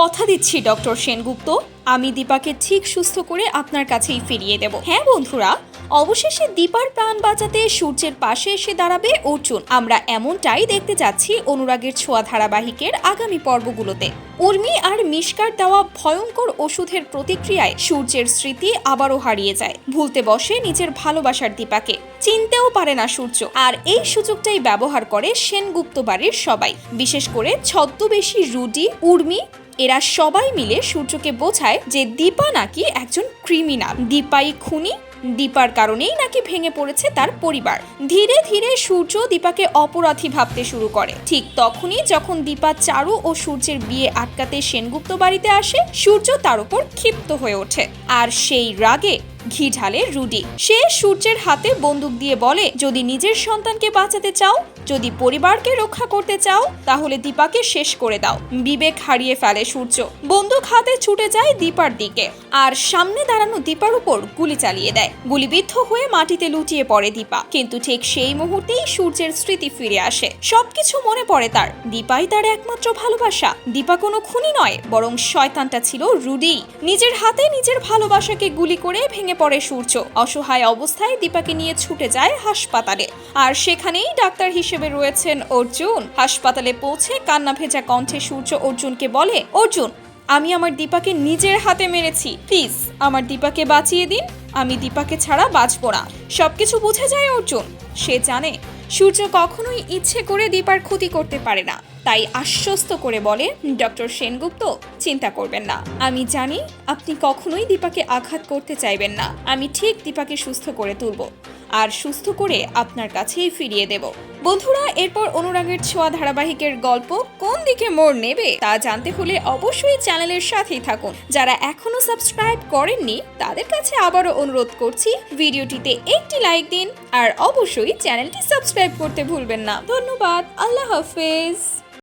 কথা দিচ্ছি, ডক্টর সেনগুপ্ত। আমি দীপাকে ঠিক সুস্থ করে আপনার কাছেই ফিরিয়ে দেব। হ্যাঁ বন্ধুরা, অবশেষে দীপার প্রাণ বাঁচাতে সূর্যের পাশে এসে দাঁড়াবে অর্জুন। আমরা এমনটাই দেখতে যাচ্ছি অনুরাগের ছোঁয়া ধারাবাহিকের আগামী পর্বগুলোতে। উর্মি আর মিষ্কার দেওয়া ভয়ঙ্কর ওষুধের প্রতিক্রিয়ায় সূর্যের স্মৃতি আবারও হারিয়ে যায়। ভুলতে বসে নিজের ভালোবাসার দীপাকে। চিনতেও পারে না সূর্য। আর এই সুযোগটাই ব্যবহার করে সেনগুপ্ত বাড়ির সবাই। বিশেষ করে ছদ্মবেশী রুডি, উর্মি এরা সবাই মিলে সূর্যকে বোঝায় যে দীপা নাকি একজন ক্রিমিনাল দীপাই খুনি, দীপার কারণেই নাকি ভেঙে পড়েছে তার পরিবার। ধীরে ধীরে সূর্য দীপাকে অপরাধী ভাবতে শুরু করে। ঠিক তখনই যখন দীপা চারু ও সূর্যের বিয়ে আটকাতে সেনগুপ্ত বাড়িতে আসে, সূর্য তার উপর ক্ষিপ্ত হয়ে ওঠে। আর সেই রাগে ঘি ঢালে রুডি সে সূর্যের হাতে বন্দুক দিয়ে বলে, যদি নিজের সন্তানকে বাঁচাতে চাও, যদি পরিবারকে রক্ষা করতে চাও, তাহলে দীপাকে শেষ করে দাও। বিবেক হারিয়ে ফেলে সূর্য। বন্দুক হাতে ছুটে যায় দীপার দিকে। আর সামনে দাঁড়ানো দীপার উপর গুলি চালিয়ে দেয়। গুলিবিদ্ধ হয়ে মাটিতে লুটিয়ে পড়ে দীপা। কিন্তু ঠিক সেই মুহূর্তেই সূর্যের স্মৃতি ফিরে আসে। সবকিছু মনে পড়ে তার। দীপাই তার একমাত্র ভালোবাসা। দীপা কোনো খুনি নয়, বরং শয়তানটা ছিল রুডি। নিজের হাতে নিজের ভালোবাসাকে গুলি করে ভেঙে পড়ে সূর্য। অসহায় অবস্থায় দীপাকে নিয়ে ছুটে যায় হাসপাতালে। আর সেখানেই ডাক্তার হিসেবে রয়েছেন অর্জুন। হাসপাতালে পৌঁছে কান্না ভেজা কণ্ঠে সূর্য অর্জুনকে বলে, অর্জুন, আমি আমার দীপাকে নিজের হাতে মেরেছি। প্লিজ, আমার দীপাকে বাঁচিয়ে দিন। আমি দীপাকে ছাড়া বাঁচব না। সবকিছু বুঝে যায় অর্জুন। সে জানে, সূর্য কখনোই ইচ্ছে করে দীপার ক্ষতি করতে পারে না। তাই আশ্বস্ত করে বলে, ডক্টর সেনগুপ্ত, চিন্তা করবেন না। আমি জানি আপনি কখনোই দীপাকে আঘাত করতে চাইবেন না। আমি ঠিক দীপাকে সুস্থ করে তুলব আর সুস্থ করে আপনার কাছেই ফিরিয়ে দেব। বন্ধুরা, এরপর অনুরাগের ছোঁয়া ধারাবাহিকের গল্প কোন দিকে মোড় নেবে তা জানতে হলে অবশ্যই চ্যানেলের সাথেই থাকুন। যারা এখনও সাবস্ক্রাইব করেননি, তাদের কাছে আবারও অনুরোধ করছি, ভিডিওটিতে একটি লাইক দিন আর অবশ্যই চ্যানেলটি সাবস্ক্রাইব করতে ভুলবেন না। ধন্যবাদ, আল্লাহ হাফেজ।